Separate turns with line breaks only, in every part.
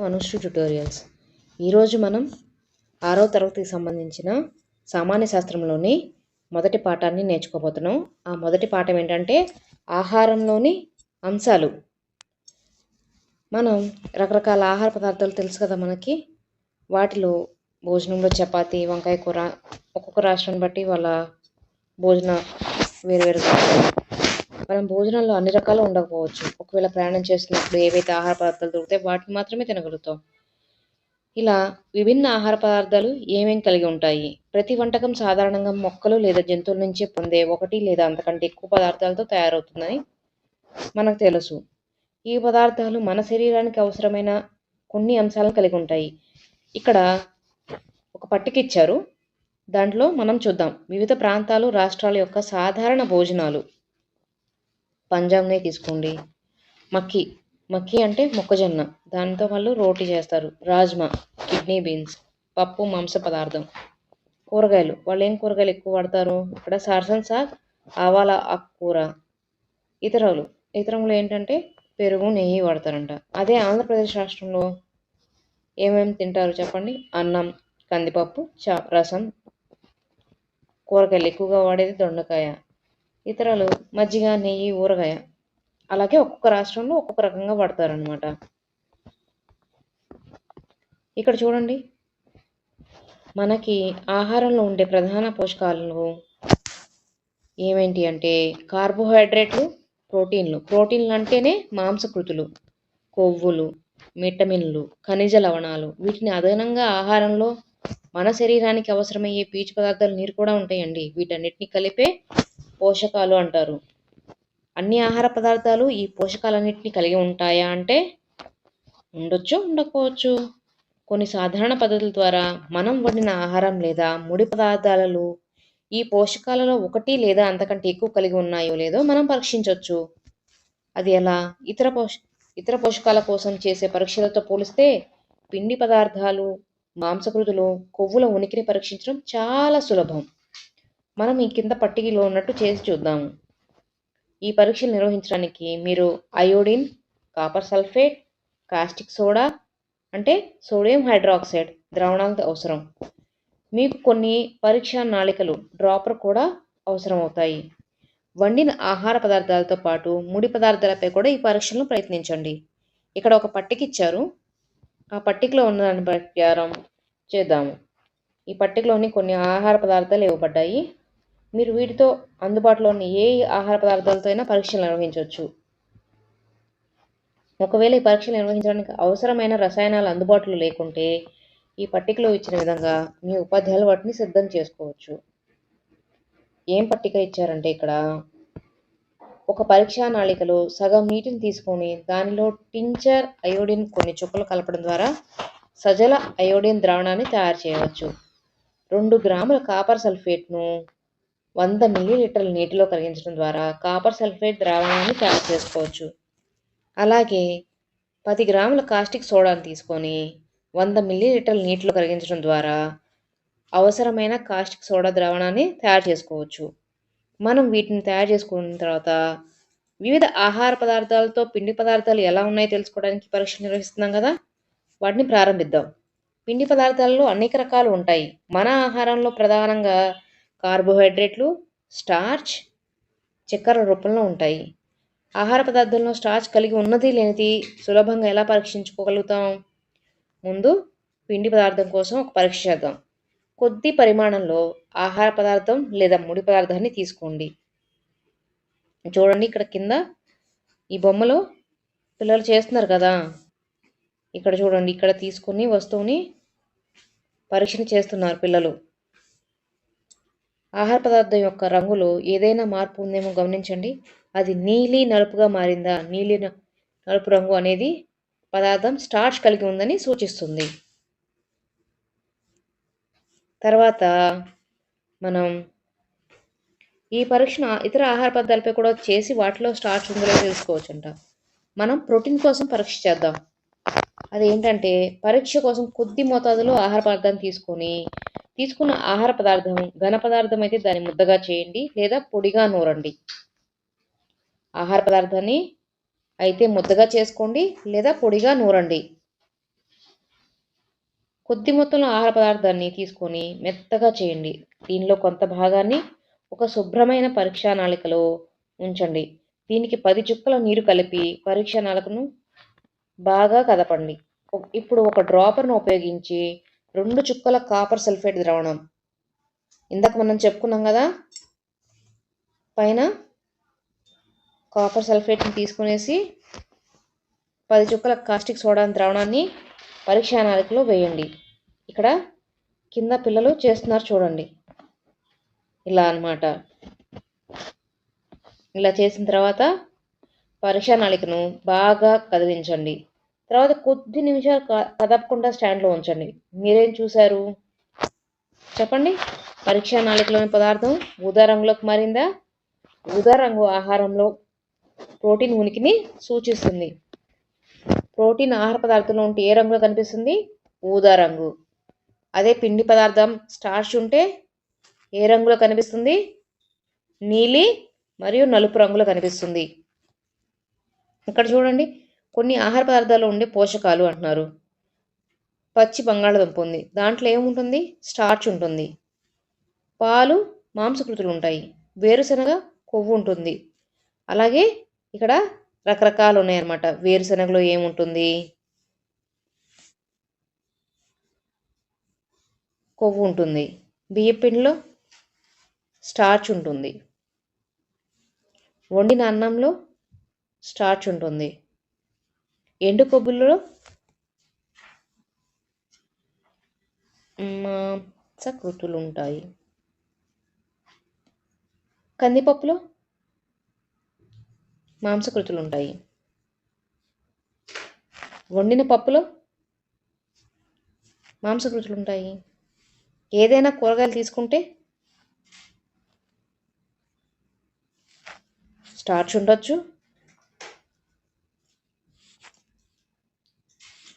Anusri tutorials ఈరోజు మనం ఆరో తరగతికి సంబంధించిన సామాన్య శాస్త్రంలోని మొదటి పాఠాన్ని నేర్చుకోబోతున్నాం. ఆ మొదటి పాఠం ఏంటంటే ఆహారంలోని అంశాలు. మనం రకరకాల ఆహార పదార్థాలు తెలుసు కదా మనకి? వాటిలో భోజనంలో చపాతి వంకాయ కూర ఒక్కొక్క రాష్ట్రాన్ని బట్టి వాళ్ళ భోజన వేరువేరుగా మనం భోజనంలో అన్ని రకాలు ఉండకపోవచ్చు. ఒకవేళ ప్రయాణం చేస్తున్నప్పుడు ఏవైతే ఆహార పదార్థాలు దొరుకుతాయి వాటిని మాత్రమే తినగలుగుతాం. ఇలా విభిన్న ఆహార పదార్థాలు ఏమేమి కలిగి ఉంటాయి? ప్రతి వంటకం సాధారణంగా మొక్కలు లేదా జంతువుల నుంచి పొందే ఒకటి లేదా అంతకంటే ఎక్కువ పదార్థాలతో తయారవుతుందని మనకు తెలుసు. ఈ పదార్థాలు మన శరీరానికి అవసరమైన కొన్ని అంశాలను కలిగి ఉంటాయి. ఇక్కడ ఒక పట్టిక ఇచ్చారు. దాంట్లో మనం చూద్దాం. వివిధ ప్రాంతాలు రాష్ట్రాల యొక్క సాధారణ భోజనాలు. పంజాబ్నే తీసుకోండి. మక్కి మక్కి అంటే మొక్కజొన్న. దానితో వాళ్ళు రోటీ చేస్తారు. రాజ్మా కిడ్నీ బీన్స్ పప్పు మాంస పదార్థం. కూరగాయలు. వాళ్ళు ఏం కూరగాయలు ఎక్కువ వాడతారు? ఇక్కడ సార్సన్ సాగ్ ఆవాల ఆకుకూర ఇతరులు. ఇతరములు ఏంటంటే పెరుగు నెయ్యి వాడతారంట. అదే ఆంధ్రప్రదేశ్ రాష్ట్రంలో ఏమేమి తింటారు చెప్పండి? అన్నం కందిపప్పు చా రసం. కూరగాయలు ఎక్కువగా వాడేది దొండకాయ. ఇతరులు మజ్జిగ నెయ్యి ఊరగాయ. అలాగే ఒక్కొక్క రాష్ట్రంలో ఒక్కొక్క రకంగా వాడతారనమాట ఇక్కడ చూడండి. మనకి ఆహారంలో ఉండే ప్రధాన పోషకాలు ఏమేంటి అంటే కార్బోహైడ్రేట్లు ప్రోటీన్లు. ప్రోటీన్లు అంటేనే మాంసకృతులు కొవ్వులు విటమిన్లు ఖనిజ లవణాలు. వీటిని అదనంగా ఆహారంలో మన శరీరానికి అవసరమయ్యే పీచు పదార్థాలు నీరు కూడా ఉంటాయండి. వీటన్నిటిని కలిపే పోషకాలు అంటారు. అన్ని ఆహార పదార్థాలు ఈ పోషకాలన్నింటినీ కలిగి ఉంటాయా అంటే ఉండొచ్చు ఉండకపోవచ్చు. కొన్ని సాధారణ పద్ధతుల ద్వారా మనం వండిన ఆహారం లేదా ముడి పదార్థాలలో ఈ పోషకాలలో ఒకటి లేదా అంతకంటే ఎక్కువ కలిగి ఉన్నాయో లేదో మనం పరీక్షించవచ్చు అది ఎలా? ఇతర పోష ఇతర పోషకాల కోసం చేసే పరీక్షలతో పోలిస్తే పిండి పదార్థాలు మాంసకృతులు కొవ్వుల ఉనికిని పరీక్షించడం చాలా సులభం. మనం ఈ కింద పట్టికలో ఉన్నట్టు చేసి చూద్దాము ఈ పరీక్షలు నిర్వహించడానికి మీరు iodine copper sulphate caustic soda అంటే సోడియం హైడ్రాక్సైడ్ ద్రావణాలు అవసరం. మీకు కొన్ని పరీక్షా నాళికలు డ్రాపర్ కూడా అవసరం అవుతాయి. వండిన ఆహార పదార్థాలతో పాటు ముడి పదార్థాలపై కూడా ఈ పరీక్షలను ప్రయత్నించండి. ఇక్కడ ఒక పట్టిక ఇచ్చారు. ఆ పట్టికలో ఉన్న దాని ప్రకారం చేద్దాము. ఈ పట్టికలోని కొన్ని ఆహార పదార్థాలు ఇవ్వబడ్డాయి. మీరు వీటితో అందుబాటులో ఉన్న ఏ ఆహార పదార్థాలతో అయినా పరీక్షలు నిర్వహించవచ్చు. ఒకవేళ ఈ పరీక్షలు నిర్వహించడానికి అవసరమైన రసాయనాలు అందుబాటులో లేకుంటే ఈ పట్టికలో ఇచ్చిన విధంగా మీ ఉపాధ్యాయులు వాటిని సిద్ధం చేసుకోవచ్చు. ఏం పట్టిక ఇచ్చారంటే ఇక్కడ ఒక పరీక్షా నాళికలో సగం నీటిని తీసుకొని దానిలో టించర్ అయోడిన్ కొన్ని చుక్కలు కలపడం ద్వారా సజల అయోడిన్ ద్రావణాన్ని తయారు చేయవచ్చు. రెండు గ్రాముల కాపర్ సల్ఫేట్ను వంద మిల్లీలీటర్ల నీటిలో కరిగించడం ద్వారా కాపర్ సల్ఫేట్ ద్రావణాన్ని తయారు చేసుకోవచ్చు. అలాగే పది గ్రాముల కాస్టిక్ సోడాను తీసుకొని వంద మిల్లీలీటర్ల నీటిలో కరిగించడం ద్వారా అవసరమైన కాస్టిక్ సోడా ద్రావణాన్ని తయారు చేసుకోవచ్చు. మనం వీటిని తయారు చేసుకున్న తర్వాత వివిధ ఆహార పదార్థాలతో పిండి పదార్థాలు ఎలా ఉన్నాయో తెలుసుకోవడానికి పరీక్ష నిర్వహిస్తున్నాం కదా? వాటిని ప్రారంభిద్దాం. పిండి పదార్థాలలో అనేక రకాలు ఉంటాయి. మన ఆహారంలో ప్రధానంగా కార్బోహైడ్రేట్లు స్టార్చ్ చక్కెర రూపంలో ఉంటాయి. ఆహార పదార్థంలో స్టార్చ్ కలిగి ఉన్నది లేనిది సులభంగా ఎలా పరీక్షించుకోగలుగుతాం? ముందు పిండి పదార్థం కోసం ఒక పరీక్ష చేద్దాం. కొద్ది పరిమాణంలో ఆహార పదార్థం లేదా ముడి పదార్థాన్ని తీసుకోండి. చూడండి ఇక్కడ కింద ఈ బొమ్మలో పిల్లలు చేస్తున్నారు కదా. ఇక్కడ చూడండి ఇక్కడ తీసుకుని వస్తువుని పరీక్షను చేస్తున్నారు పిల్లలు. ఆహార పదార్థం యొక్క రంగులో ఏదైనా మార్పు ఉందేమో గమనించండి. అది నీలి నలుపుగా మారిందా? నీలి నలుపు రంగు అనేది పదార్థం స్టార్చ్ కలిగి ఉందని సూచిస్తుంది. తర్వాత మనం ఈ పరీక్షను ఇతర ఆహార పదార్థాలపై కూడా చేసి వాటిలో స్టార్చ్ ఉందో లేదో తెలుసుకోవచ్చంట. మనం ప్రోటీన్ కోసం పరీక్ష చేద్దాం. అదేంటంటే పరీక్ష కోసం కొద్ది మోతాదులో ఆహార పదార్థాన్ని తీసుకొని తీసుకున్న ఆహార పదార్థం ఘన పదార్థం అయితే దాన్ని ముద్దగా చేయండి లేదా పొడిగా నూరండి. ఆహార పదార్థాన్ని అయితే ముద్దగా చేసుకోండి లేదా పొడిగా నూరండి. కొద్ది మొత్తంలో ఆహార పదార్థాన్ని తీసుకొని మెత్తగా చేయండి. దీనిలో కొంత భాగాన్ని ఒక శుభ్రమైన పరీక్షా నాళికలో ఉంచండి. దీనికి పది చుక్కల నీరు కలిపి పరీక్షా నాళికను బాగా కదపండి. ఇప్పుడు ఒక డ్రాపర్ను ఉపయోగించి రెండు చుక్కల కాపర్ సల్ఫేట్ ద్రావణం. ఇందాక మనం చెప్పుకున్నాం కదా పైన కాపర్ సల్ఫేట్ని తీసుకునేసి పది చుక్కల కాస్టిక్ సోడా ద్రావణాన్ని పరీక్షా నాళికలో వేయండి. ఇక్కడ కింద పిల్లలు చేస్తున్నారు చూడండి. ఇలా అన్నమాట. ఇలా చేసిన తర్వాత పరీక్షా నాళికను బాగా కదిలించండి. తర్వాత కొద్ది నిమిషాలు కదపకుండా స్టాండ్లో ఉంచండి. మీరేం చూశారు? చెప్పండి. పరీక్షా నాళికలోని పదార్థం ఊదా రంగులోకి మారిందా? ఊదా రంగు ఆహారంలో ప్రోటీన్ ఉనికిని సూచిస్తుంది. ప్రోటీన్ ఆహార పదార్థంలో ఉంటే ఏ రంగులో కనిపిస్తుంది? ఊదా రంగు. అదే పిండి పదార్థం స్టార్చ్ ఉంటే ఏ రంగులో కనిపిస్తుంది? నీలి మరియు నలుపు రంగులో కనిపిస్తుంది. ఇక్కడ చూడండి. కొన్ని ఆహార పదార్థాల్లో ఉండే పోషకాలు అంటున్నారు. పచ్చి బంగాళదుంప ఉంది. దాంట్లో ఏముంటుంది? స్టార్చ్ ఉంటుంది. పాలు మాంసకృతులు ఉంటాయి. వేరుశనగ కొవ్వు ఉంటుంది. అలాగే ఇక్కడ రకరకాలు ఉన్నాయన్నమాట. వేరుశనగలో ఏముంటుంది? కొవ్వు ఉంటుంది. బియ్యం పిండిలో స్టార్చ్ ఉంటుంది. వండిన అన్నంలో స్టార్చ్ ఉంటుంది. ఎండు కొబ్బుల్లో మాంసకృతులు ఉంటాయి కందిపప్పులో మాంసకృతులు ఉంటాయి వండిన పప్పులో మాంసకృతులు ఉంటాయి ఏదైనా కూరగాయలు తీసుకుంటే స్టార్చ్ ఉండొచ్చు.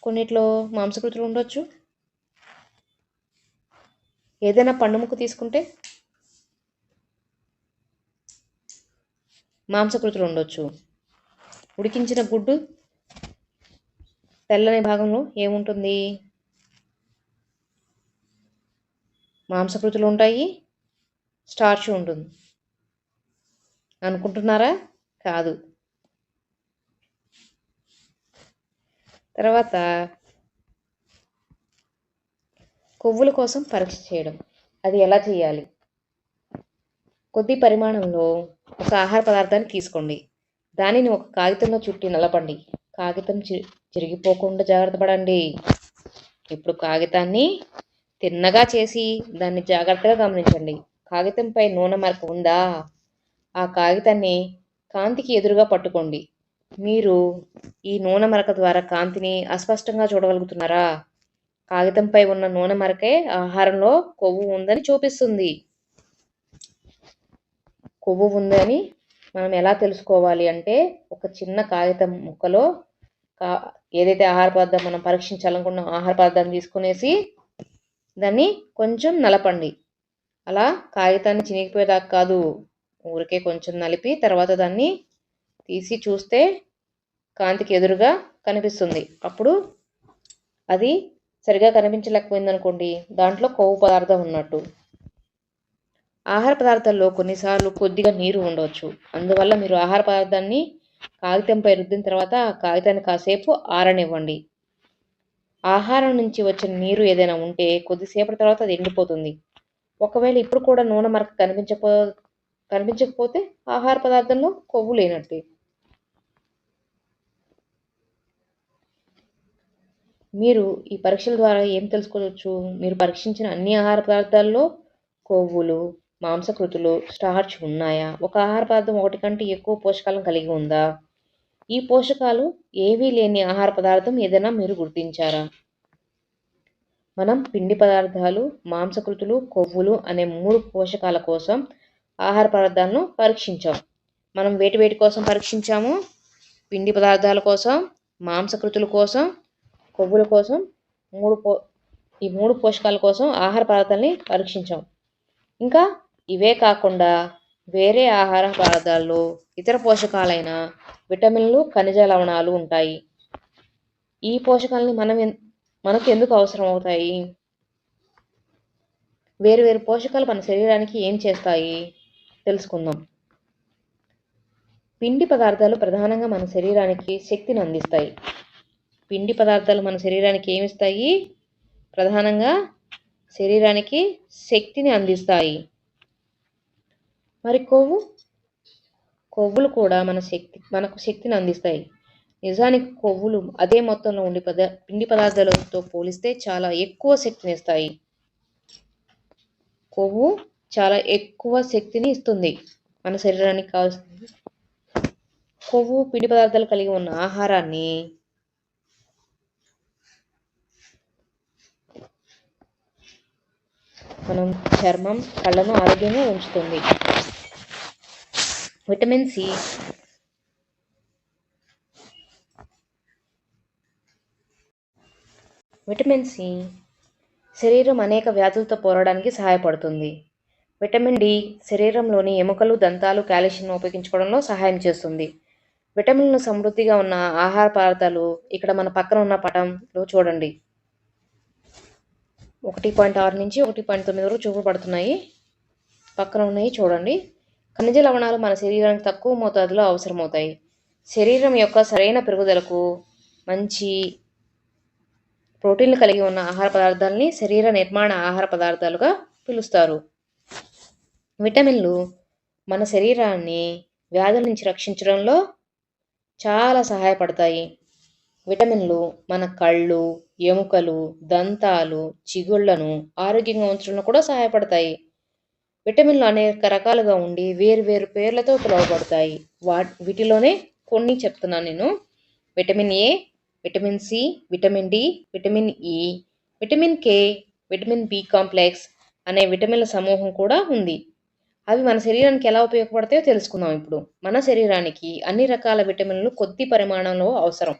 కొన్నిట్లో మాంసకృతులు ఉండొచ్చు. ఏదైనా పండుముక్కు తీసుకుంటే మాంసకృతులు ఉండొచ్చు. ఉడికించిన గుడ్డు తెల్లని భాగంలో ఏముంటుంది? మాంసకృతులు ఉంటాయి. స్టార్చ్ ఉంటుంది. అనుకుంటున్నారా? కాదు. తర్వాత కొవ్వుల కోసం పరీక్ష చేయడం. అది ఎలా చేయాలి? కొద్ది పరిమాణంలో ఒక ఆహార పదార్థాన్ని తీసుకోండి. దానిని ఒక కాగితంలో చుట్టి నలపండి. కాగితం చిరిగిపోకుండా జాగ్రత్త పడండి. ఇప్పుడు కాగితాన్ని తిన్నగా చేసి దాన్ని జాగ్రత్తగా గమనించండి. కాగితంపై నూనె మరక ఉందా? ఆ కాగితాన్ని కాంతికి ఎదురుగా పట్టుకోండి. మీరు ఈ నూనె మరక ద్వారా కాంతిని అస్పష్టంగా చూడగలుగుతున్నారా? కాగితంపై ఉన్న నూనె మరకే ఆహారంలో కొవ్వు ఉందని చూపిస్తుంది. కొవ్వు ఉందని మనం ఎలా తెలుసుకోవాలి అంటే ఒక చిన్న కాగితం ముక్కలో కా ఏదైతే ఆహార పదార్థం మనం పరీక్షించాలనుకున్న ఆహార పదార్థాన్ని తీసుకునేసి దాన్ని కొంచెం నలపండి. అలా కాగితాన్ని చినిగిపోయేదాకా కాదు ఊరికే కొంచెం నలిపి తర్వాత దాన్ని తీసి చూస్తే కాంతికి ఎదురుగా కనిపిస్తుంది. అప్పుడు అది సరిగా కనిపించలేకపోయింది అనుకోండి దాంట్లో కొవ్వు పదార్థం ఉన్నట్టు. ఆహార పదార్థాల్లో కొన్నిసార్లు కొద్దిగా నీరు ఉండవచ్చు. అందువల్ల మీరు ఆహార పదార్థాన్ని కాగితంపై రుద్దిన తర్వాత ఆ కాగితాన్ని కాసేపు ఆరనివ్వండి. ఆహారం నుంచి వచ్చిన నీరు ఏదైనా ఉంటే కొద్దిసేపటి తర్వాత అది ఎండిపోతుంది. ఒకవేళ ఇప్పుడు కూడా నూనె మరక కనిపించపో కనిపించకపోతే ఆహార పదార్థంలో కొవ్వు లేనట్టే. మీరు ఈ పరీక్షల ద్వారా ఏం తెలుసుకోవచ్చు? మీరు పరీక్షించిన అన్ని ఆహార పదార్థాల్లో కొవ్వులు మాంసకృతులు స్టార్చ్ ఉన్నాయా? ఒక ఆహార పదార్థం ఒకటి కంటే ఎక్కువ పోషకాలను కలిగి ఉందా? ఈ పోషకాలు ఏవీ లేని ఆహార పదార్థం ఏదైనా మీరు గుర్తించారా? మనం పిండి పదార్థాలు మాంసకృతులు కొవ్వులు అనే మూడు పోషకాల కోసం ఆహార పదార్థాలను పరీక్షించాం. మనం వేటి వేటి కోసం పరీక్షించాము? పిండి పదార్థాల కోసం మాంసకృతుల కోసం కొవ్వుల కోసం మూడు పో ఈ మూడు పోషకాల కోసం ఆహార పదార్థాలని పరీక్షించాం. ఇంకా ఇవే కాకుండా వేరే ఆహార పదార్థాల్లో ఇతర పోషకాలైన విటమిన్లు ఖనిజ లవణాలు ఉంటాయి. ఈ పోషకాలని మనం మనకు ఎందుకు అవసరం అవుతాయి? వేరు వేరు పోషకాలు మన శరీరానికి ఏం చేస్తాయి? తెలుసుకుందాం. పిండి పదార్థాలు ప్రధానంగా మన శరీరానికి శక్తిని అందిస్తాయి. పిండి పదార్థాలు మన శరీరానికి ఏమిస్తాయి? ప్రధానంగా శరీరానికి శక్తిని అందిస్తాయి. మరి కొవ్వు? కొవ్వులు కూడా మన శక్తి మనకు శక్తిని అందిస్తాయి. నిజానికి కొవ్వులు అదే మొత్తంలో ఉండి పద పిండి పదార్థాలతో పోలిస్తే చాలా ఎక్కువ శక్తిని ఇస్తాయి. కొవ్వు చాలా ఎక్కువ శక్తిని ఇస్తుంది. మన శరీరానికి కావాల్సింది. కొవ్వు పిండి పదార్థాలు కలిగి ఉన్న ఆహారాన్ని మనం చర్మం కళ్ళను ఆరోగ్యంగా ఉంచుతుంది. Vitamin C. విటమిన్ సి శరీరం అనేక వ్యాధులతో పోరాడానికి సహాయపడుతుంది. విటమిన్ డి శరీరంలోని ఎముకలు దంతాలు కాల్షియం ఉపయోగించుకోవడంలో సహాయం చేస్తుంది. విటమిన్లు సమృద్ధిగా ఉన్న ఆహార పదార్థాలు ఇక్కడ మన పక్కన ఉన్న పటంలో చూడండి. ఒకటి పాయింట్ ఆరు నుంచి ఒకటి పాయింట్ తొమ్మిది వరకు చూపబడుతున్నాయి పక్కన ఉన్నాయి చూడండి. ఖనిజ లవణాలు మన శరీరానికి తక్కువ మోతాదులో అవసరమవుతాయి. శరీరం యొక్క సరైన పెరుగుదలకు మంచి ప్రోటీన్లు కలిగి ఉన్న ఆహార పదార్థాలని శరీర నిర్మాణ ఆహార పదార్థాలుగా పిలుస్తారు. విటమిన్లు మన శరీరాన్ని వ్యాధుల నుంచి రక్షించడంలో చాలా సహాయపడతాయి. విటమిన్లు మన కళ్ళు ఎముకలు దంతాలు చిగుళ్ళను ఆరోగ్యంగా ఉంచడంలో కూడా సహాయపడతాయి. విటమిన్లు అనేక రకాలుగా ఉండి వేరు వేరు పేర్లతో పిలువబడతాయి. వా వీటిలోనే కొన్ని చెప్తున్నాను నేను. Vitamin A vitamin C vitamin D vitamin E vitamin K vitamin B complex అనే విటమిన్ల సమూహం కూడా ఉంది. అవి మన శరీరానికి ఎలా ఉపయోగపడతాయో తెలుసుకుందాం ఇప్పుడు. మన శరీరానికి అన్ని రకాల విటమిన్లు కొద్ది పరిమాణంలో అవసరం.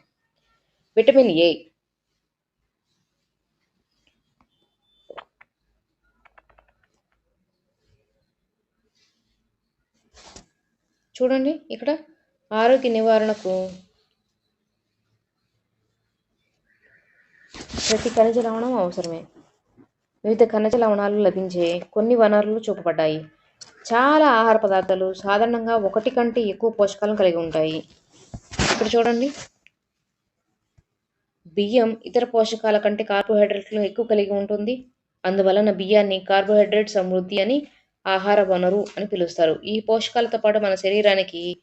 విటమిన్ ఏ చూడండి ఇక్కడ ఆరోగ్య నివారణకు ప్రతి ఖనిజ లవణం అవసరమే. వివిధ ఖనిజ లవణాలు లభించే కొన్ని వనరులు చూపబడ్డాయి. చాలా ఆహార పదార్థాలు సాధారణంగా ఒకటి కంటే ఎక్కువ పోషకాలను కలిగి ఉంటాయి. ఇక్కడ చూడండి. బియ్యం ఇతర పోషకాల కంటే కార్బోహైడ్రేట్లు ఎక్కువ కలిగి ఉంటుంది. అందువలన బియ్యాన్ని కార్బోహైడ్రేట్ సమృద్ధి అని ఆహార వనరు అని పిలుస్తారు. ఈ పోషకాలతో పాటు మన శరీరానికి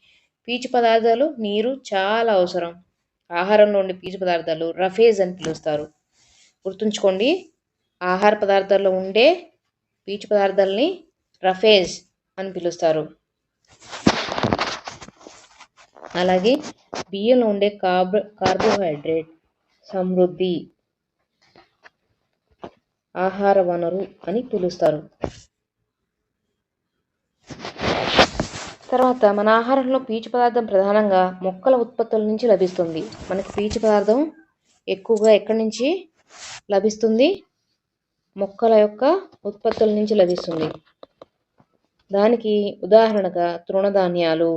పీచు పదార్థాలు నీరు చాలా అవసరం. ఆహారంలో ఉండే పీచు పదార్థాలు రఫేజ్ అని పిలుస్తారు. గుర్తుంచుకోండి ఆహార పదార్థాల్లో ఉండే పీచు పదార్థాలని రఫేజ్ అని పిలుస్తారు. అలాగే బియ్యంలో ఉండే కార్బో కార్బోహైడ్రేట్ సమృద్ధి ఆహార వనరు అని పిలుస్తారు. తర్వాత మన ఆహారంలో పీచు పదార్థం ప్రధానంగా మొక్కల ఉత్పత్తుల నుంచి లభిస్తుంది. మనకి పీచు పదార్థం ఎక్కువగా ఎక్కడి నుంచి లభిస్తుంది? మొక్కల యొక్క ఉత్పత్తుల నుంచి లభిస్తుంది. దానికి ఉదాహరణగా తృణధాన్యాలు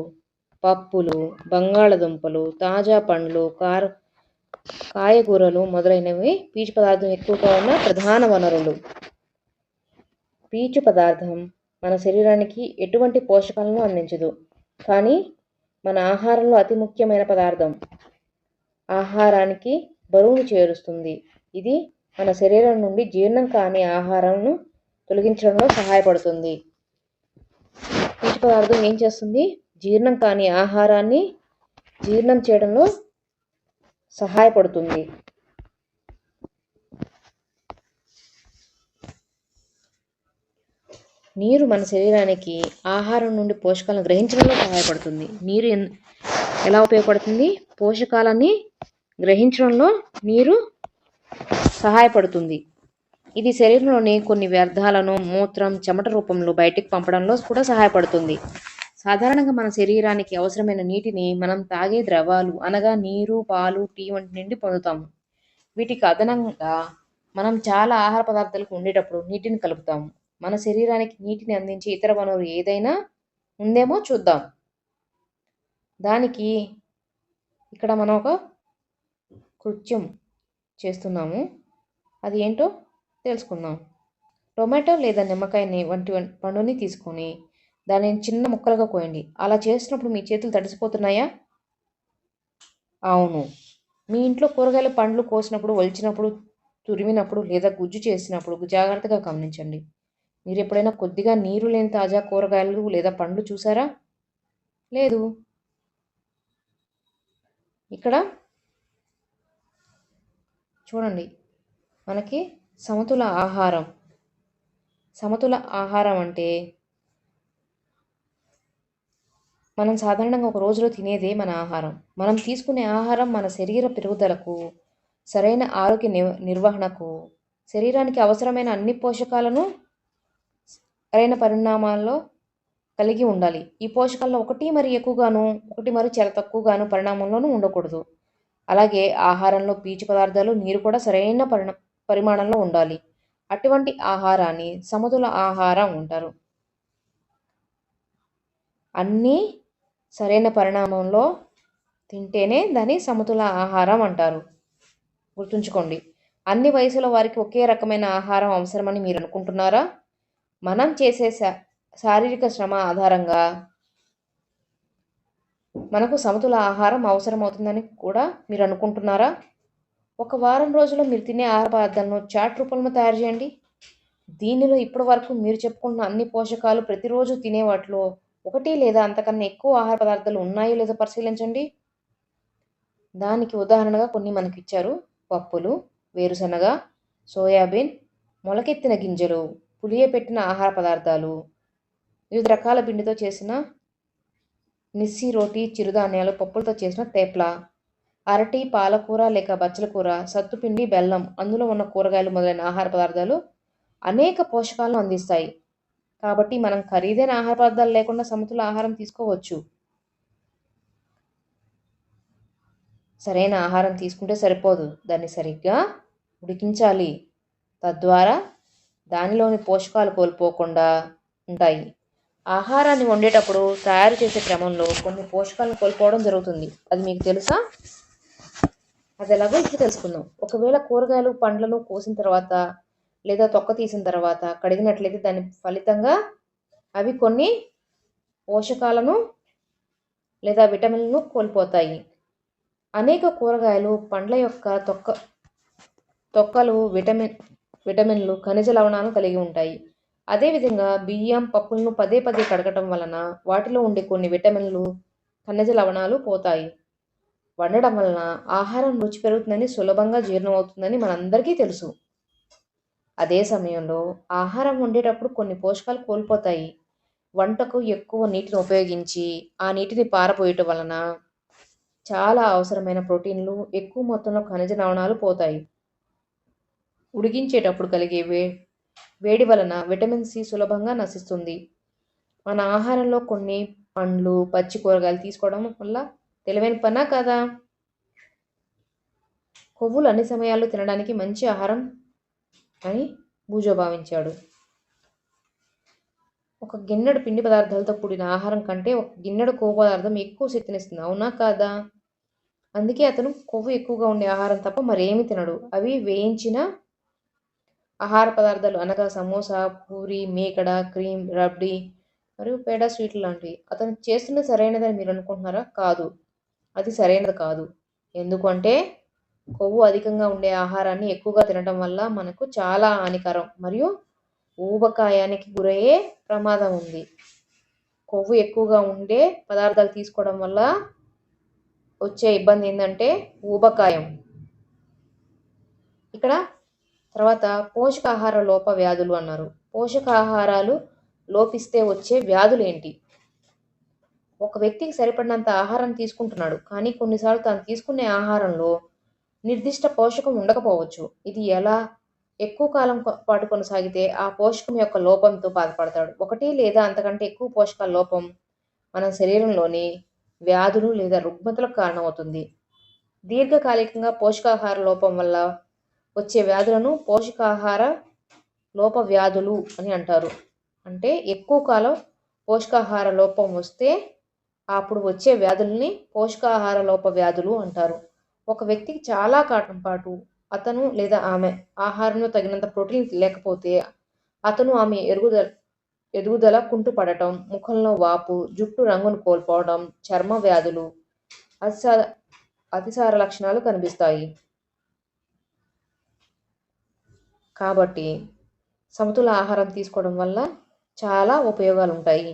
పప్పులు బంగాళదుంపలు తాజా పండ్లు కార కాయగూరలు మొదలైనవి పీచు పదార్థం ఎక్కువగా ఉన్న ప్రధాన వనరులు. పీచు పదార్థం మన శరీరానికి ఎటువంటి పోషకాలను అందించదు. కానీ మన ఆహారంలో అతి ముఖ్యమైన పదార్థం ఆహారానికి బరువును చేరుస్తుంది. ఇది మన శరీరం నుండి జీర్ణం కాని ఆహారంను తొలగించడంలో సహాయపడుతుంది. పీచు పదార్థం ఏం చేస్తుంది? జీర్ణం కాని ఆహారాన్ని జీర్ణం చేయడంలో సహాయపడుతుంది. నీరు మన శరీరానికి ఆహారం నుండి పోషకాలను గ్రహించడంలో సహాయపడుతుంది. నీరు ఎన్- ఎలా ఉపయోగపడుతుంది? పోషకాలని గ్రహించడంలో నీరు సహాయపడుతుంది. ఇది శరీరంలోని కొన్ని వ్యర్థాలను మూత్రం చెమట రూపంలో బయటికి పంపడంలో కూడా సహాయపడుతుంది. సాధారణంగా మన శరీరానికి అవసరమైన నీటిని మనం తాగే ద్రవాలు అనగా నీరు పాలు టీ వంటి నుండి పొందుతాము. వీటికి అదనంగా మనం చాలా ఆహార పదార్థాలకు ఉండేటప్పుడు నీటిని కలుపుతాము. మన శరీరానికి నీటిని అందించే ఇతర వనరు ఏదైనా ఉందేమో చూద్దాం. దానికి ఇక్కడ మనం ఒక కృత్యం చేస్తున్నాము. అది ఏంటో తెలుసుకుందాం. టొమాటో లేదా నిమ్మకాయని వంటి పండుని తీసుకొని దానిని చిన్న ముక్కలుగా కోయండి. అలా చేసినప్పుడు మీ చేతులు తడిసిపోతున్నాయా? అవును. మీ ఇంట్లో కూరగాయల పండ్లు కోసినప్పుడు ఒలిచినప్పుడు తురిమినప్పుడు లేదా గుజ్జు చేసినప్పుడు జాగ్రత్తగా గమనించండి. మీరు ఎప్పుడైనా కొద్దిగా నీరు లేని తాజా కూరగాయలు లేదా పండ్లు చూసారా? లేదు. ఇక్కడ చూడండి. మనకి సమతుల ఆహారం. సమతుల ఆహారం అంటే మనం సాధారణంగా ఒక రోజులో తినేదే మన ఆహారం. మనం తీసుకునే ఆహారం మన శరీర పెరుగుదలకు సరైన ఆరోగ్య నిర్వహణకు శరీరానికి అవసరమైన అన్ని పోషకాలను సరైన పరిణామాల్లో కలిగి ఉండాలి. ఈ పోషకాల్లో ఒకటి మరి ఎక్కువగాను ఒకటి మరి చాలా తక్కువగాను పరిణామంలోనూ ఉండకూడదు. అలాగే ఆహారంలో పీచు పదార్థాలు నీరు కూడా సరైన పరిణ పరిమాణంలో ఉండాలి. అటువంటి ఆహారాన్ని సమతుల ఆహారం అంటారు. అన్నీ సరైన పరిణామంలో తింటేనే దాన్ని సమతుల ఆహారం అంటారు. గుర్తుంచుకోండి. అన్ని వయసుల వారికి ఒకే రకమైన ఆహారం అవసరమని మీరు అనుకుంటున్నారా? మనం చేసే శా శారీరక శ్రమ ఆధారంగా మనకు సమతుల ఆహారం అవసరమవుతుందని కూడా మీరు అనుకుంటున్నారా? ఒక వారం రోజుల్లో మీరు తినే ఆహార పదార్థాలను చాట్ రూపంలో తయారు చేయండి. దీనిలో ఇప్పటి వరకు మీరు చెప్పుకున్న అన్ని పోషకాలు ప్రతిరోజు తినే వాటిలో ఒకటి లేదా అంతకన్నా ఎక్కువ ఆహార పదార్థాలు ఉన్నాయో లేదో పరిశీలించండి. దానికి ఉదాహరణగా కొన్ని మనకి ఇచ్చారు పప్పులు వేరుశనగ సోయాబీన్ మొలకెత్తిన గింజలు. పులియబెట్టిన ఆహార పదార్థాలు వివిధ రకాల పిండితో చేసిన నిస్సి రోటీ చిరుధాన్యాలు పప్పులతో చేసిన తేప్లా అరటి పాలకూర లేక బచ్చల కూర సత్తుపిండి బెల్లం అందులో ఉన్న కూరగాయలు మొదలైన ఆహార పదార్థాలు అనేక పోషకాలను అందిస్తాయి. కాబట్టి మనం ఖరీదైన ఆహార పదార్థాలు లేకుండా సమతుల ఆహారం తీసుకోవచ్చు. సరైన ఆహారం తీసుకుంటే సరిపోదు. దాన్ని సరిగ్గా ఉడికించాలి. తద్వారా దానిలోని పోషకాలు కోల్పోకుండా ఉంటాయి. ఆహారాన్ని వండేటప్పుడు తయారు చేసే క్రమంలో కొన్ని పోషకాలను కోల్పోవడం జరుగుతుంది. అది మీకు తెలుసా? అది ఎలాగో ఇప్పుడు తెలుసుకుందాం. ఒకవేళ కూరగాయలు పండ్లను కోసిన తర్వాత లేదా తొక్క తీసిన తర్వాత కడిగినట్లయితే దాని ఫలితంగా అవి కొన్ని పోషకాలను లేదా విటమిన్లను కోల్పోతాయి. అనేక కూరగాయలు పండ్ల యొక్క తొక్క తొక్కలు విటమిన్ విటమిన్లు ఖనిజ లవణాలను కలిగి ఉంటాయి. అదేవిధంగా బియ్యం పప్పులను పదే పదే కడగటం వలన వాటిలో ఉండే కొన్ని విటమిన్లు ఖనిజ లవణాలు పోతాయి. వండడం వలన ఆహారం రుచి పెరుగుతుందని సులభంగా జీర్ణమవుతుందని మనందరికీ తెలుసు. అదే సమయంలో ఆహారం వండేటప్పుడు కొన్ని పోషకాలు కోల్పోతాయి. వంటకు ఎక్కువ నీటిని ఉపయోగించి ఆ నీటిని పారపోయటం వలన చాలా అవసరమైన ప్రోటీన్లు ఎక్కువ మొత్తంలో ఖనిజ లవణాలు పోతాయి. ఉడికించేటప్పుడు కలిగే వే వేడి వలన విటమిన్ సి సులభంగా నశిస్తుంది. మన ఆహారంలో కొన్ని పండ్లు పచ్చి కూరగాయలు తీసుకోవడం వల్ల తెలివైన పనా కదా? కొవ్వులు అన్ని సమయాల్లో తినడానికి మంచి ఆహారం అని బూజో భావించాడు. ఒక గిన్నెడు పిండి పదార్థాలతో కూడిన ఆహారం కంటే ఒక గిన్నెడు కొవ్వు పదార్థం ఎక్కువ శక్తినిస్తుంది. అవునా కాదా? అందుకే అతను కొవ్వు ఎక్కువగా ఉండే ఆహారం తప్ప మరేమి తినడు. అవి వేయించిన ఆహార పదార్థాలు అనగా సమోసా పూరి మేకడ క్రీమ్ రబ్డీ మరియు పేడ స్వీట్లు లాంటివి. అతను చేస్తున్న సరైనదని మీరు అనుకుంటున్నారా? కాదు. అది సరైనది కాదు. ఎందుకంటే కొవ్వు అధికంగా ఉండే ఆహారాన్ని ఎక్కువగా తినడం వల్ల మనకు చాలా హానికరం మరియు ఊబకాయానికి గురయ్యే ప్రమాదం ఉంది. కొవ్వు ఎక్కువగా ఉండే పదార్థాలు తీసుకోవడం వల్ల వచ్చే ఇబ్బంది ఏంటంటే ఊబకాయం. ఇక్కడ తర్వాత పోషకాహార లోప వ్యాధులు అన్నారు. పోషకాహారాలు లోపిస్తే వచ్చే వ్యాధులు ఏంటి? ఒక వ్యక్తికి సరిపడినంత ఆహారం తీసుకుంటున్నాడు కానీ కొన్నిసార్లు తాను తీసుకునే ఆహారంలో నిర్దిష్ట పోషకం ఉండకపోవచ్చు. ఇది ఎలా ఎక్కువ కాలం పాటు కొనసాగితే ఆ పోషకం యొక్క లోపంతో బాధపడతాడు. ఒకటి లేదా అంతకంటే ఎక్కువ పోషకాల లోపం మన శరీరంలోని వ్యాధులు లేదా రుగ్మతలకు కారణమవుతుంది. దీర్ఘకాలికంగా పోషకాహార లోపం వల్ల వచ్చే వ్యాధులను పోషకాహార లోప వ్యాధులు అని అంటారు. అంటే ఎక్కువ కాలం పోషకాహార లోపం వస్తే అప్పుడు వచ్చే వ్యాధుల్ని పోషకాహార లోప వ్యాధులు అంటారు. ఒక వ్యక్తికి చాలా కాలం పాటు అతను లేదా ఆమె ఆహారంలో తగినంత ప్రోటీన్ లేకపోతే అతను ఆమె ఎరుగుదల ఎదుగుదల కుంటుపడటం ముఖంలో వాపు జుట్టు రంగును కోల్పోవడం చర్మ వ్యాధులు అతిసార అతిసార లక్షణాలు కనిపిస్తాయి. కాబట్టి సమతుల ఆహారం తీసుకోవడం వల్ల చాలా ఉపయోగాలు ఉంటాయి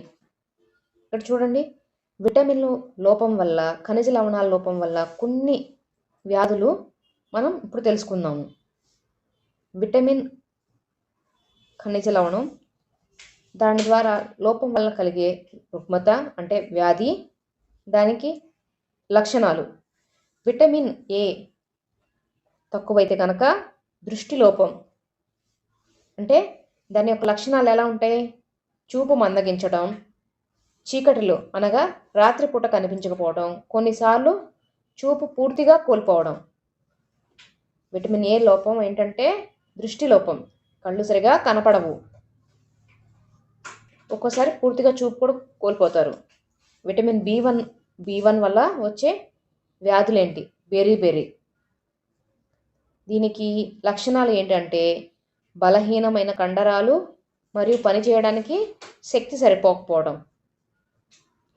ఇక్కడ చూడండి విటమిన్లు లోపం వల్ల ఖనిజ లవణాల లోపం వల్ల కొన్ని వ్యాధులు మనం ఇప్పుడు తెలుసుకుందాము. విటమిన్ ఖనిజ లవణం దాని ద్వారా లోపం వల్ల కలిగే రుగ్మత అంటే వ్యాధి దానికి లక్షణాలు. విటమిన్ ఏ తక్కువైతే కనుక దృష్టి లోపం అంటే దాని యొక్క లక్షణాలు ఎలా ఉంటాయి? చూపు మందగించడం చీకటిలో అనగా రాత్రిపూట కనిపించకపోవడం కొన్నిసార్లు చూపు పూర్తిగా కోల్పోవడం. విటమిన్ ఏ లోపం ఏంటంటే దృష్టి లోపం కళ్ళు సరిగా కనపడవు. ఒక్కోసారి పూర్తిగా చూపు కూడా కోల్పోతారు. Vitamin B one B one వల్ల వచ్చే వ్యాధులేంటి? బెరీ బెరీ దీనికి లక్షణాలు ఏంటంటే బలహీనమైన కండరాలు మరియు పనిచేయడానికి శక్తి సరిపోకపోవడం.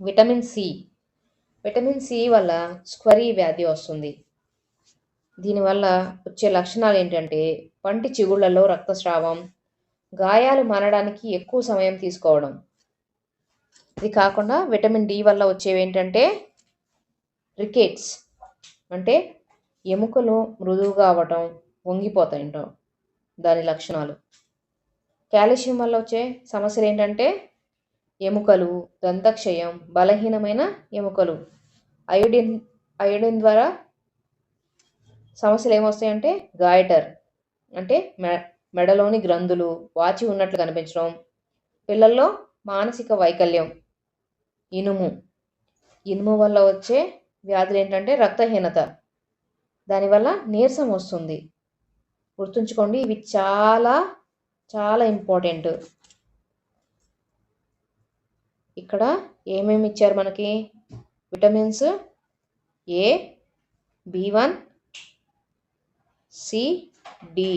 Vitamin C. విటమిన్ సి వల్ల స్క్వరీ వ్యాధి వస్తుంది. దీనివల్ల వచ్చే లక్షణాలు ఏంటంటే పంటి చిగుళ్ళలో రక్తస్రావం గాయాలు మానడానికి ఎక్కువ సమయం తీసుకోవడం. ఇది కాకుండా విటమిన్ డి వల్ల వచ్చేవి ఏంటంటే రికెట్స్ అంటే ఎముకలు మృదువుగా అవ్వటం వంగిపోతాయంటాం దాని లక్షణాలు. కాల్షియం వల్ల వచ్చే సమస్యలు ఏంటంటే ఎముకలు దంతక్షయం బలహీనమైన ఎముకలు. అయోడిన్ అయోడిన్ ద్వారా సమస్యలు ఏమొస్తాయంటే గాయటర్ అంటే మె మెడలోని గ్రంథులు వాచి ఉన్నట్లు కనిపించడం. పిల్లల్లో మానసిక వైకల్యం ఇనుము. ఇనుము వల్ల వచ్చే వ్యాధులు ఏంటంటే రక్తహీనత. దానివల్ల నీరసం వస్తుంది. గుర్తుంచుకోండి ఇవి చాలా చాలా ఇంపార్టెంట్ ఇక్కడ ఏమేమి ఇచ్చారు మనకి? Vitamins A B one C D.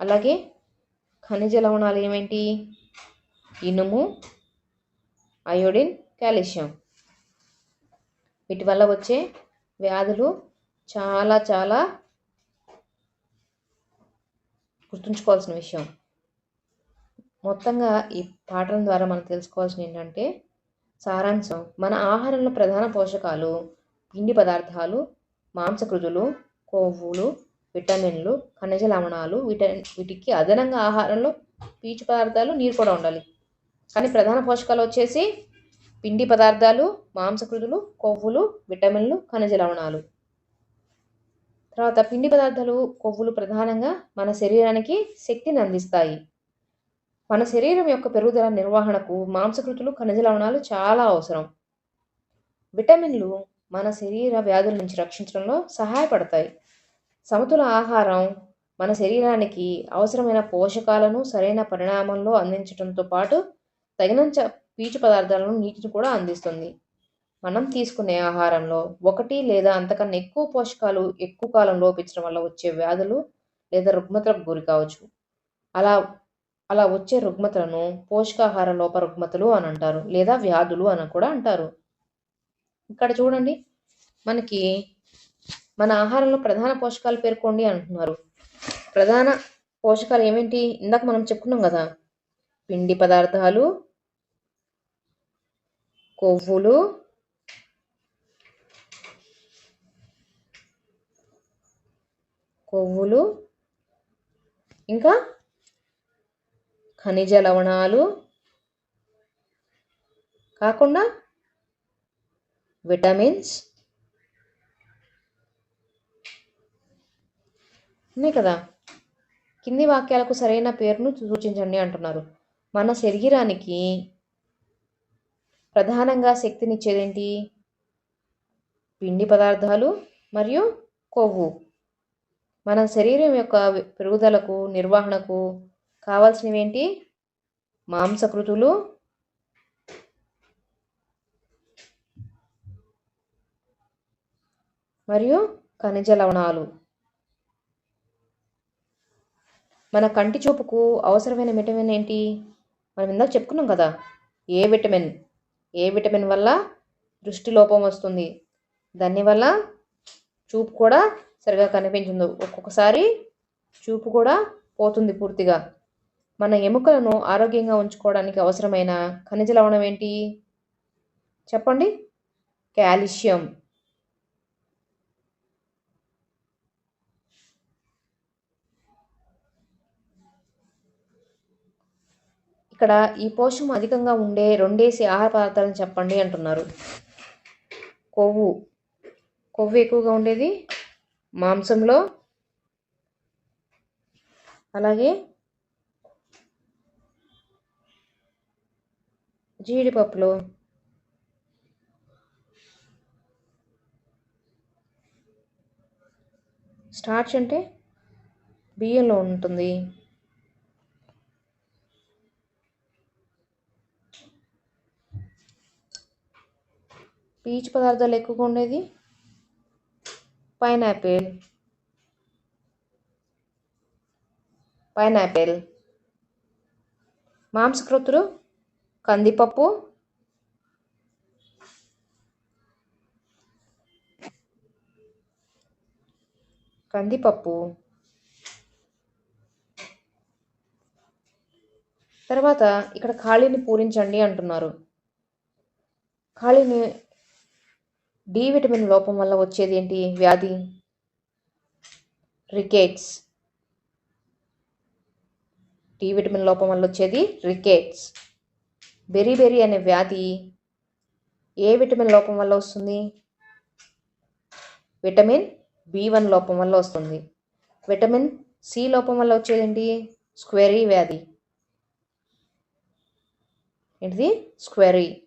అలాగే ఖనిజ లవణాలు ఏమేంటి? ఇనుము అయోడిన్ కాల్షియం. వీటి వల్ల వచ్చే వ్యాధులు చాలా చాలా గుర్తుంచుకోవాల్సిన విషయం. మొత్తంగా ఈ పాఠం ద్వారా మనం తెలుసుకోవాల్సిన ఏంటంటే సారాంశం. మన ఆహారంలో ప్రధాన పోషకాలు పిండి పదార్థాలు మాంసకృతులు కొవ్వులు విటమిన్లు ఖనిజ లవణాలు. వీట వీటికి అదనంగా ఆహారంలో పీచు పదార్థాలు నీరు కూడా ఉండాలి. కానీ ప్రధాన పోషకాలు వచ్చేసి పిండి పదార్థాలు మాంసకృతులు కొవ్వులు విటమిన్లు ఖనిజ లవణాలు. తర్వాత పిండి పదార్థాలు కొవ్వులు ప్రధానంగా మన శరీరానికి శక్తిని అందిస్తాయి. మన శరీరం యొక్క పెరుగుదల నిర్వహణకు మాంసకృతులు ఖనిజ లవణాలు చాలా అవసరం. విటమిన్లు మన శరీర వ్యాధుల నుంచి రక్షించడంలో సహాయపడతాయి. సమతుల ఆహారం మన శరీరానికి అవసరమైన పోషకాలను సరైన పరిణామంలో అందించడంతో పాటు తగినంత పీచు పదార్థాలను నీటిని కూడా అందిస్తుంది. మనం తీసుకునే ఆహారంలో ఒకటి లేదా అంతకన్నా ఎక్కువ పోషకాలు ఎక్కువ కాలం లోపించడం వల్ల వచ్చే వ్యాధులు లేదా రుగ్మతలకు గురి కావచ్చు. అలా అలా వచ్చే రుగ్మతలను పోషకాహార లోప రుగ్మతలు అని అంటారు లేదా వ్యాధులు అని కూడా అంటారు. ఇక్కడ చూడండి మనకి మన ఆహారంలో ప్రధాన పోషకాలు పేర్కోండి అంటున్నారు. ప్రధాన పోషకాలు ఏమేంటి? ఇందాక మనం చెప్పుకున్నాం కదా పిండి పదార్థాలు కొవ్వులు కొవ్వులు ఇంకా ఖనిజ లవణాలు కాకుండా విటమిన్స్. ఉన్నాయి కదా? కింది వాక్యాలకు సరైన పేరును సూచించండి అంటున్నారు. మన శరీరానికి ప్రధానంగా శక్తినిచ్చేదేంటి? పిండి పదార్థాలు మరియు కొవ్వు. మన శరీరం యొక్క పెరుగుదలకు నిర్వహణకు కావాల్సినవి ఏంటి మాంసకృతులు. మరియు ఖనిజ లవణాలు. మన కంటి చూపుకు అవసరమైన విటమిన్ ఏంటి? మనం ఇందాక చెప్పుకున్నాం కదా ఏ విటమిన్? ఏ విటమిన్ వల్ల దృష్టి లోపం వస్తుంది? దానివల్ల చూపు కూడా సరిగా కనిపించదు. ఒక్కొక్కసారి చూపు కూడా పోతుంది పూర్తిగా. మన ఎముకలను ఆరోగ్యంగా ఉంచుకోవడానికి అవసరమైన ఖనిజ లవణం ఏంటి? చెప్పండి. కాల్షియం. ఇక్కడ ఈ పోషకం అధికంగా ఉండే రెండేసి ఆహార పదార్థాలను చెప్పండి అంటున్నారు. కొవ్వు. కొవ్వు ఎక్కువగా ఉండేది? మాంసంలో. అలాగే జీడిపప్పులో. స్టార్చ్ అంటే బియ్యంలో ఉంటుంది. పీచు పదార్థాలు ఎక్కువగా ఉండేది పైనాపిల్ పైనాపిల్ మాంసకృతులు కందిపప్పు కందిపప్పు. తర్వాత ఇక్కడ ఖాళీని పూరించండి అంటున్నారు. ఖాళీని డి విటమిన్ లోపం వల్ల వచ్చేది ఏంటి వ్యాధి? రికేట్స్. డి విటమిన్ లోపం వల్ల వచ్చేది రికేట్స్. బెరీ బెరీ అనే వ్యాధి ఏ విటమిన్ లోపం వల్ల వస్తుంది? విటమిన్ బి వన్ లోపం వల్ల వస్తుంది. విటమిన్ సి లోపం వల్ల వచ్చేదేంటి? స్క్వెరీ వ్యాధి. ఏంటిది? స్క్వెరీ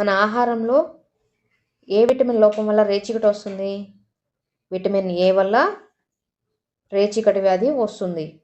మన ఆహారంలో ఏ విటమిన్ లోపం వల్ల రేచికటి వస్తుంది? విటమిన్ ఏ వల్ల రేచికటి వ్యాధి వస్తుంది?